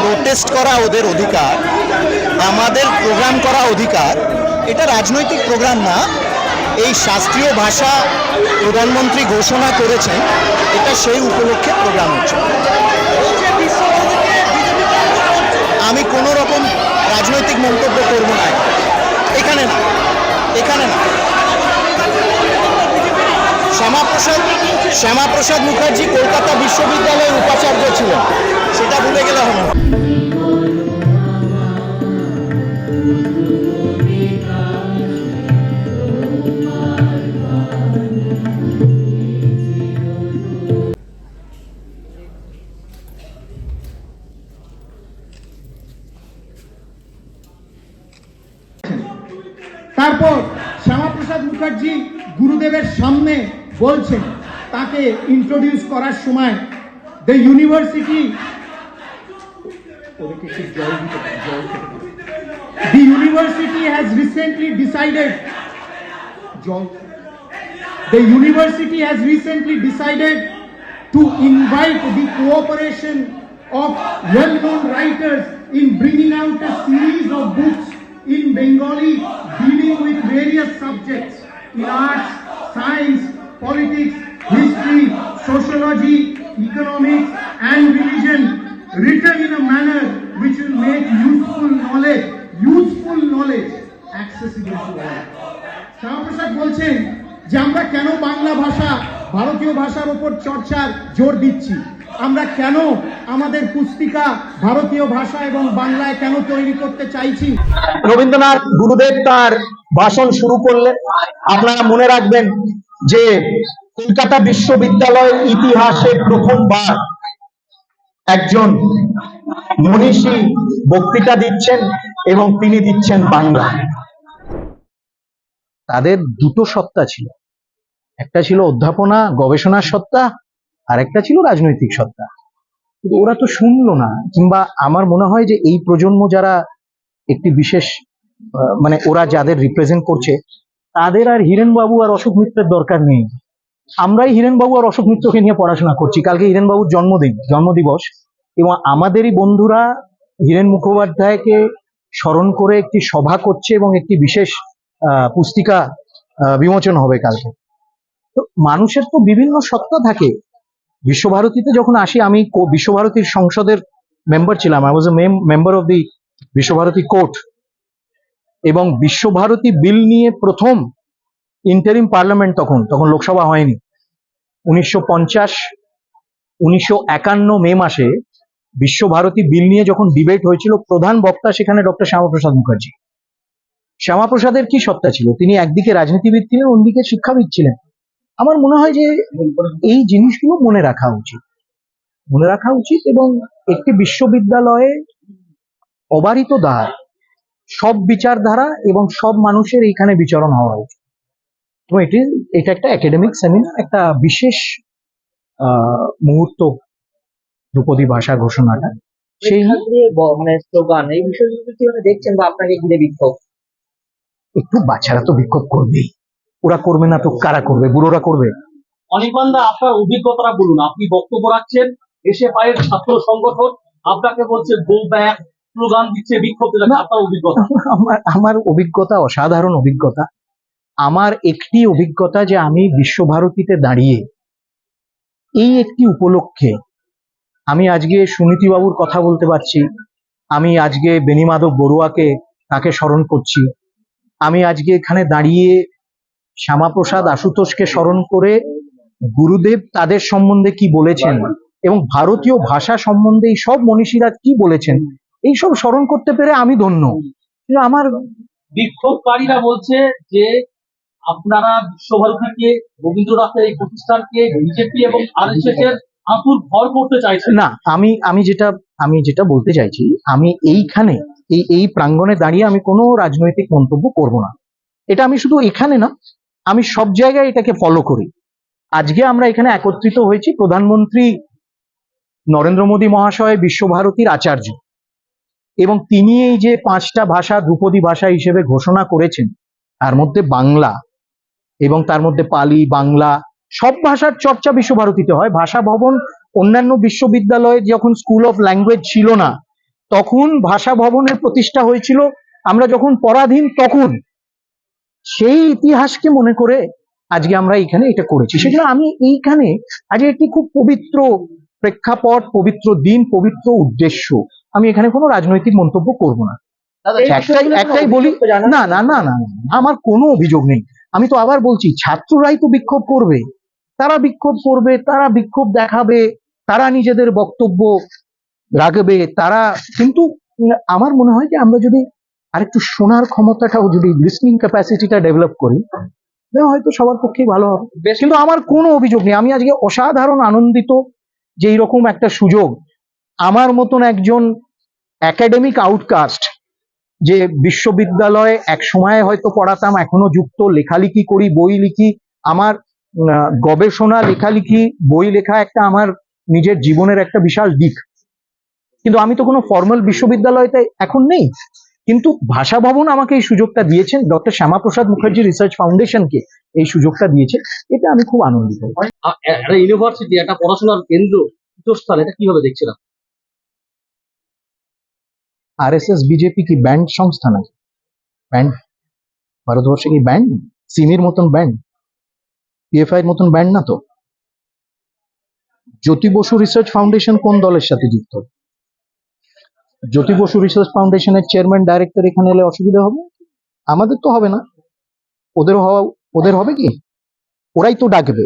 Protest করা ওদের অধিকার আমাদের প্রোগ্রাম করা অধিকার এটা রাজনৈতিক প্রোগ্রাম না। এই শাস্ত্রীয় ভাষা প্রধানমন্ত্রী ঘোষণা করেছেন, এটা সেই উপলক্ষে প্রোগ্রাম হচ্ছে। আমি কোনো রকম রাজনৈতিক মন্তব্য করব না। এখানে না এখানে না। শ্যামাপ্রসাদ শ্যামাপ্রসাদ মুখার্জি কলকাতা বিশ্ববিদ্যালয়ের উপাচার্য ছিলেন। সেটা ভুলে গেলে হবে না। তারপর শ্যামাপ্রসাদ মুখার্জি গুরুদেবের সামনে বলছেন তাকে ইন্ট্রোডিউস করার সময় the university The university has recently decided the university has recently decided to invite the cooperation of well-known writers in bringing out a series of books Bengali dealing with various subjects in arts, science, politics, history, sociology, economics and religion written in a manner which will make useful knowledge, useful knowledge accessible to all. Shyamaprasad বলছেন যে আমরা কেন বাংলা ভাষা ভারতীয় ভাষার উপর চর্চার জোর দিচ্ছি আমরা কেন আমাদের পুস্তিকা ভারতীয় ভাষা এবং বাংলায় কেন তৈরি করতে চাইছি? রবীন্দ্রনাথ গুরুদেব তার ভাষণ শুরু করলেন। আপনারা মনে রাখবেন যে কলকাতা বিশ্ববিদ্যালয়ের ইতিহাসে প্রথমবার একজন মনীষী বক্তৃতা দিচ্ছেন এবং তিনি দিচ্ছেন বাংলা। তাদের দুটো সত্তা ছিল। একটা ছিল অধ্যাপনা গবেষণার সত্তা আর একটা ছিল রাজনৈতিক সত্তা। কিন্তু ওরা তো শুনলো না, কিংবা আমার মনে হয় যে এই প্রজন্ম যারা একটি বিশেষ মানে ওরা যাদের রিপ্রেজেন্ট করছে, তাদের আর হিরেনবাবু আর অশোক মিত্রের দরকার নেই। আমরাই হিরেনবাবু আর অশোক মিত্রকে নিয়ে পড়াশোনা করছি, কালকে হিরেনবাবুর জন্মদিন, জন্মদিবস, এবং আমাদেরই বন্ধুরা হিরেন মুখোপাধ্যায়কে স্মরণ করে একটি সভা করছে এবং একটি বিশেষ পুস্তিকা বিমোচন হবে কালকে। তো মানুষের তো বিভিন্ন সত্তা থাকে। বিশ্বভারতীতে যখন আসি, আমি বিশ্বভারতীর সংসদের মেম্বার ছিলাম। I was a member of the Visva Bharati court এবং বিশ্বভারতী বিল নিয়ে প্রথম ইন্টারিম পার্লামেন্ট তখন তখন লোকসভা হয়নি। উনিশশো পঞ্চাশ, উনিশশো একান্ন মে মাসে বিশ্বভারতী বিল নিয়ে যখন ডিবেট হয়েছিল, প্রধান বক্তা সেখানে ডক্টর শ্যামাপ্রসাদ মুখার্জি। শ্যামাপ্রসাদের কি সত্তা ছিল? তিনি একদিকে রাজনীতিবিদ ছিলেন, অন্যদিকে শিক্ষাবিদ ছিলেন। আমার মনে হয় যে এই জিনিসগুলো মনে রাখা উচিত। মনে রাখা উচিত এবং একটি বিশ্ববিদ্যালয়ে অবারিত দ্বার সব বিচারধারা এবং সব মানুষের এইখানে বিচরণ হওয়া উচিত। এবং এটি এটা একটা একাডেমিক সেমিনার একটা বিশেষ আহ, মুহূর্ত ধ্রুপদী ভাষা ঘোষণাটা। সেই মানে স্লোগান এই বিষয়গুলো দেখছেন বা আপনাকে ঘিরে বিক্ষোভ? একটু বাচ্চারা তো বিক্ষোভ করবেই। ওরা করবে না তো কারা করবে? বুড়োরা করবে? অনির্বাণদা আপনার অভিজ্ঞতাটা বলুন। আপনি বক্তব্য রাখছেন এসে পায়ের ছাত্র সংগঠন আপনাকে বলছে গো ব্যাক স্লোগান দিচ্ছে বিক্ষোভ আপনার অভিজ্ঞতা। আমার আমার অভিজ্ঞতা অসাধারণ অভিজ্ঞতা। আমার একটি অভিজ্ঞতা যে আমি বিশ্বভারতীতে দাঁড়িয়ে এই একটি উপলক্ষে আমি আজকে সুনীতিবাবুর কথা বলতে পারছি আমি আজকে বেনিমাধব বড়ুয়াকে তাকে স্মরণ করছি আমি আজকে এখানে দাঁড়িয়ে শ্যামাপ্রসাদ আশুতোষকে স্মরণ করে গুরুদেব তাদের সম্বন্ধে কি বলেছেন এবং ভারতীয় ভাষা সম্বন্ধে এই সব মনীষীরা কি বলেছেন এইসব স্মরণ করতে পেরে আমি ধন্য। আমার বিক্ষোভকারীরা বলছে যে আপনারা বিশ্বভারতীকে রবীন্দ্রনাথের এই প্রতিষ্ঠানকে বিজেপি এবং আরএসএস এর আঁতুর ভর করতে চাইছেন না আমি আমি যেটা আমি যেটা বলতে চাইছি আমি এইখানে এই এই প্রাঙ্গণে দাঁড়িয়ে আমি কোনো রাজনৈতিক মন্তব্য করব না। এটা আমি শুধু এখানে না আমি সব জায়গায় এটাকে ফলো করি। আজকে আমরা এখানে একত্রিত হয়েছি প্রধানমন্ত্রী নরেন্দ্র মোদী মহাশয়, বিশ্বভারতীর আচার্য। এবং তিনি এই যে পাঁচটা ভাষা, ধ্রুপদী ভাষা হিসেবে ঘোষণা করেছেন, তার মধ্যে বাংলা এবং তার মধ্যে পালি, বাংলা, সব ভাষার চর্চা বিশ্বভারতীতে হয়। ভাষা ভবন অন্যান্য বিশ্ববিদ্যালয়ে যখন স্কুল অফ ল্যাঙ্গুয়েজ ছিল না, তখন ভাষা ভবনের প্রতিষ্ঠা হয়েছিল। আমরা যখন পরাধীন, তখন সেই ইতিহাসকে মনে করে আজকে আমরা এখানে এটা করেছি। সেজন্য আমি এইখানে আজকে একটি খুব পবিত্র প্রেক্ষাপট পবিত্র দিন পবিত্র উদ্দেশ্য আমি এখানে কোনো রাজনৈতিক মন্তব্য করব না। একটাই একটাই বলি না না না না, আমার কোনো অভিযোগ নেই। আমি তো আবার বলছি ছাত্ররাই তো বিক্ষোভ করবে। তারা বিক্ষোভ করবে তারা বিক্ষোভ দেখাবে তারা নিজেদের বক্তব্য রাখবে তারা কিন্তু আমার মনে হয় যে আমরা যদি আরেকটু শোনার ক্ষমতাটাও যদি লিসনিং ক্যাপাসিটিটা ডেভেলপ করি হয়তো সবার পক্ষেই ভালো হবে। বেশ। কিন্তু আমার কোনো অভিযোগ নেই। আমি আজকে অসাধারণ আনন্দিত যে এইরকম একটা সুযোগ আমার মতন একজন একাডেমিক আউটকাস্ট যে বিশ্ববিদ্যালয়ে এক সময়ে হয়তো পড়াতাম এখনও যুক্ত লেখালেখি করি বই লিখি আমার গবেষণা লেখালেখি বই লেখা একটা আমার নিজের জীবনের একটা বিশাল দিক। কিন্তু আমি তো কোনো ফর্মাল বিশ্ববিদ্যালয়তে এখন নেই। কিন্তু ভাষা ভবন আমাকে এই সুযোগটা দিয়েছেন ডক্টর শ্যামাপ্রসাদ মুখার্জি রিসার্চ ফাউন্ডেশনকে এই সুযোগটা দিয়েছে এটা আমি খুব আনন্দিত। একটা ইউনিভার্সিটি একটা পড়াশোনার কেন্দ্র পীঠস্থান এটা কীভাবে আপনি? আরএসএস বিজেপি কি ব্যান্ড সংস্থা নাকি? ব্যান্ড ভারতবর্ষে কি ব্যান্ড সিমির মতন ব্যান্ড পিএফআই এর মতন ব্যান্ড না তো? জ্যোতি বসু রিসার্চ ফাউন্ডেশন কোন দলের সাথে যুক্ত? জ্যোতি বসু রিসার্চ ফাউন্ডেশনের চেয়ারম্যান ডাইরেক্টর এখানে এলে অসুবিধা হবে? আমাদের তো হবে না। ওদের হওয়া ওদের হবে কি? ওরাই তো ডাকবে।